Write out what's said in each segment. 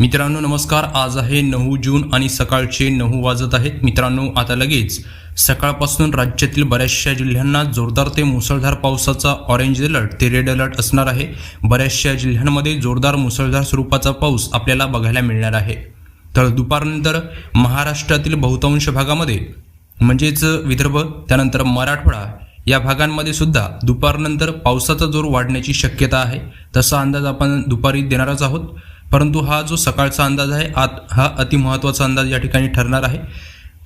मित्रांनो नमस्कार. आज आहे नऊ जून आणि सकाळचे नऊ वाजत आहेत. मित्रांनो आता लगेच सकाळपासून राज्यातील बऱ्याचशा जिल्ह्यांना जोरदार ते मुसळधार पावसाचा ऑरेंज अलर्ट ते रेड अलर्ट असणार आहे. बऱ्याचशा जिल्ह्यांमध्ये जोरदार मुसळधार स्वरूपाचा पाऊस आपल्याला बघायला मिळणार आहे. तर दुपारनंतर महाराष्ट्रातील बहुतांश भागामध्ये म्हणजेच विदर्भ त्यानंतर मराठवाडा या भागांमध्ये सुद्धा दुपारनंतर पावसाचा जोर वाढण्याची शक्यता आहे. तसा अंदाज आपण दुपारी देणारच आहोत. परंतु हा जो सकाळचा अंदाज आहे आत हा अतिमहत्त्वाचा अंदाज या ठिकाणी ठरणार आहे.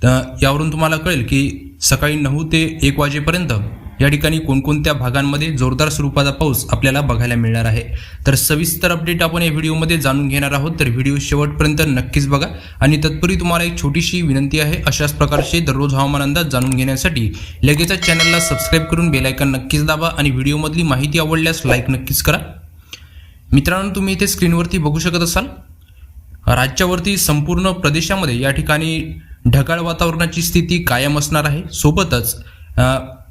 तर यावरून तुम्हाला कळेल की सकाळी नऊ ते एक वाजेपर्यंत या ठिकाणी कोणकोणत्या भागांमध्ये जोरदार स्वरूपाचा पाऊस आपल्याला बघायला मिळणार आहे. तर सविस्तर अपडेट आपण या व्हिडिओमध्ये जाणून घेणार आहोत. तर व्हिडिओ शेवटपर्यंत नक्कीच बघा. आणि तत्पूर्वी तुम्हाला एक छोटीशी विनंती आहे अशाच प्रकारचे दररोज हवामान अंदाज जाणून घेण्यासाठी लगेचच चॅनलला सबस्क्राईब करून बेलायकन नक्कीच दाबा आणि व्हिडिओमधली माहिती आवडल्यास लाईक नक्कीच करा. मित्रांनो तुम्ही इथे स्क्रीनवरती बघू शकत असाल राज्यावरती संपूर्ण प्रदेशामध्ये या ठिकाणी ढगाळ वातावरणाची स्थिती कायम असणार आहे. सोबतच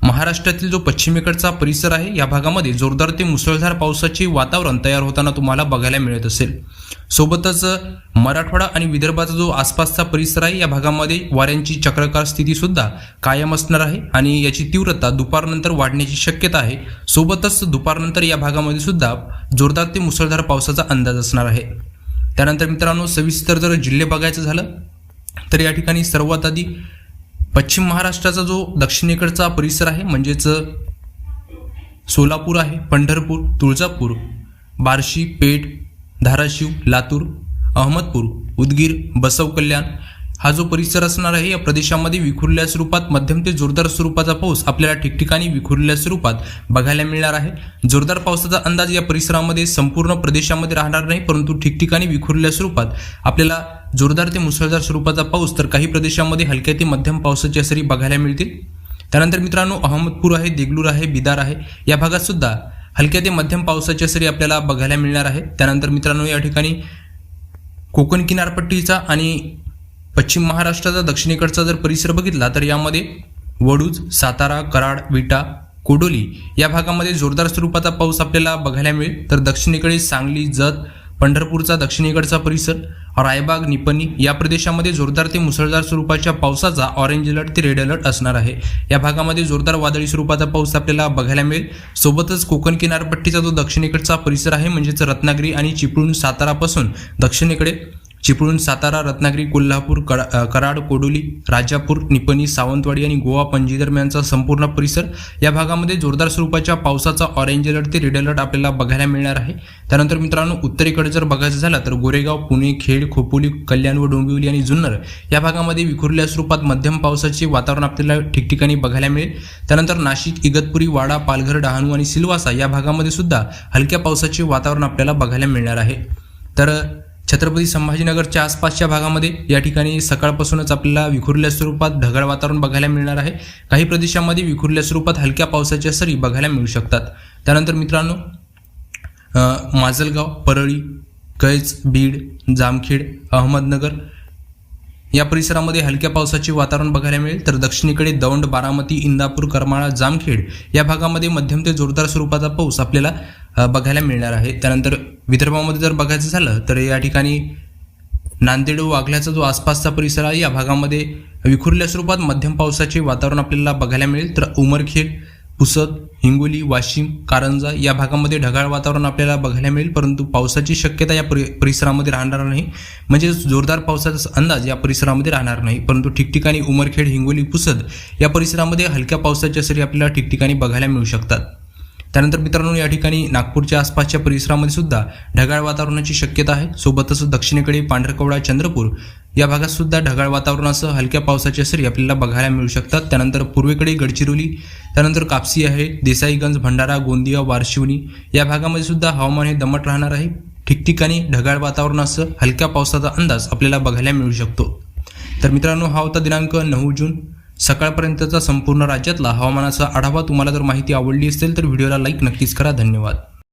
महाराष्ट्रातील जो पश्चिमेकडचा परिसर आहे या भागामध्ये जोरदार ते मुसळधार पावसाचे वातावरण तयार होताना तुम्हाला बघायला मिळत असेल. सोबतच मराठवाडा आणि विदर्भाचा जो आसपासचा परिसर आहे या भागामध्ये वाऱ्यांची चक्रकार स्थिती सुद्धा कायम असणार आहे आणि याची तीव्रता दुपारनंतर वाढण्याची शक्यता आहे. सोबतच दुपारनंतर या भागामध्ये सुद्धा जोरदार ते मुसळधार पावसाचा अंदाज असणार आहे. त्यानंतर मित्रांनो सविस्तर जर जिल्हे बघायचं झालं तर या ठिकाणी सर्वात आधी पश्चिम महाराष्ट्राचा जो दक्षिणेकडचा परिसर आहे म्हणजेच सोलापूर आहे पंढरपूर तुळजापूर बार्शी पेठ धाराशिव लातूर अहमदपूर उदगीर बसव कल्याण हा जो परिसर असणार आहे या प्रदेशामध्ये विखुरल्या स्वरूपात मध्यम ते जोरदार स्वरूपाचा पाऊस आपल्याला ठिकठिकाणी विखुरल्या स्वरूपात बघायला मिळणार आहे. जोरदार पावसाचा अंदाज या परिसरामध्ये संपूर्ण प्रदेशामध्ये राहणार नाही परंतु ठिकठिकाणी विखुरल्या स्वरूपात आपल्याला जोरदार ते मुसळधार स्वरूपाचा पाऊस तर काही प्रदेशामध्ये हलक्या ते मध्यम पावसाची सरी बघायला मिळतील. त्यानंतर मित्रांनो अहमदपूर आहे देगलूर आहे बिदार आहे. या भागात सुद्धा हलक्या ते मध्यम पावसाच्या सरी आपल्याला बघायला मिळणार आहे. त्यानंतर मित्रांनो या ठिकाणी कोकण किनारपट्टीचा आणि पश्चिम महाराष्ट्राचा दक्षिणेकडचा जर परिसर बघितला तर यामध्ये वडूज सातारा कराड विटा कोडोली या भागामध्ये जोरदार स्वरूपाचा पाऊस आपल्याला बघायला मिळेल. तर दक्षिणेकडे सांगली जत पंढरपूरचा दक्षिणेकडचा परिसर रायबाग निपणी या प्रदेशामध्ये जोरदार ते मुसळधार स्वरूपाच्या पावसाचा ऑरेंज अलर्ट ते रेड अलर्ट असणार आहे. या भागामध्ये जोरदार वादळी स्वरूपाचा पाऊस आपल्याला बघायला मिळेल. सोबतच कोकण किनारपट्टीचा जो दक्षिणेकडचा परिसर आहे म्हणजेच रत्नागिरी आणि चिपळूण सातारापासून दक्षिणेकडे चिपळूण सातारा रत्नागिरी कोल्हापूर करा कराड कोडोली राजापूर निपणी सावंतवाडी आणि गोवा पणजी दरम्यानचा संपूर्ण परिसर या भागामध्ये जोरदार स्वरूपाच्या पावसाचा ऑरेंज अलर्ट ते रेड अलर्ट आपल्याला बघायला मिळणार आहे. त्यानंतर मित्रांनो उत्तरेकडे जर बघायचं झालं तर गोरेगाव पुणे खेड खोपोली कल्याण व डोंबिवली आणि जुन्नर या भागामध्ये विखुरल्या स्वरूपात मध्यम पावसाचे वातावरण आपल्याला ठिकठिकाणी बघायला मिळेल. त्यानंतर नाशिक इगतपुरी वाडा पालघर डहाणू आणि सिल्वासा या भागामध्ये सुद्धा हलक्या पावसाचे वातावरण आपल्याला बघायला मिळणार आहे. तर छत्रपती संभाजीनगरच्या आसपासच्या भागामध्ये या ठिकाणी सकाळपासूनच आपल्याला विखुरल्या स्वरूपात ढगाळ वातावरण बघायला मिळणार आहे. काही प्रदेशामध्ये विखुरल्या स्वरूपात हलक्या पावसाच्या सरी बघायला मिळू शकतात. त्यानंतर मित्रांनो माजलगाव परळी कैच बीड जामखेड अहमदनगर या परिसरामध्ये हलक्या पावसाचे वातावरण बघायला मिळेल. तर दक्षिणेकडे दौंड बारामती इंदापूर करमाळा जामखेड या भागामध्ये मध्यम ते जोरदार स्वरूपाचा पाऊस आपल्याला बघायला मिळणार आहे. त्यानंतर विदर्भामध्ये जर बघायचं झालं तर या ठिकाणी नांदेड व वाघल्याचा जो आसपासचा परिसर आहे या भागामध्ये विखुरल्या स्वरूपात मध्यम पावसाचे वातावरण आपल्याला बघायला मिळेल. तर उमरखेड पुसद हिंगोली वाशिम कारंजा या भागामध्ये ढगाळ वातावरण आपल्याला बघायला मिळेल. परंतु पावसाची शक्यता या परि परिसरामध्ये राहणार नाही. म्हणजे जोरदार पावसाचा अंदाज या परिसरामध्ये राहणार नाही. परंतु ठिकठिकाणी उमरखेड हिंगोली पुसद या परिसरामध्ये हलक्या पावसाच्या सरी आपल्याला ठिकठिकाणी बघायला मिळू शकतात. त्यानंतर मित्रांनो या ठिकाणी नागपूरच्या आसपासच्या परिसरामध्ये सुद्धा ढगाळ वातावरणाची शक्यता आहे. सोबतच दक्षिणेकडे पांढरकवडा चंद्रपूर या भागात सुद्धा ढगाळ वातावरणासह हलक्या पावसाच्या सरी आपल्याला बघायला मिळू शकतात. त्यानंतर पूर्वेकडे गडचिरोली त्यानंतर कापसी आहे देसाईगंज भंडारा गोंदिया वारशिवनी या भागामध्ये सुद्धा हवामान हे दमट राहणार आहे. ठिकठिकाणी ढगाळ वातावरणासह हलक्या पावसाचा अंदाज आपल्याला बघायला मिळू शकतो. तर मित्रांनो हा होता दिनांक नऊ जून. सकाळपर्यंतचा संपूर्ण राज्यातला हवामानाचा आढावा तुम्हाला जर माहिती आवडली असेल तर व्हिडिओला लाईक नक्कीच करा. धन्यवाद.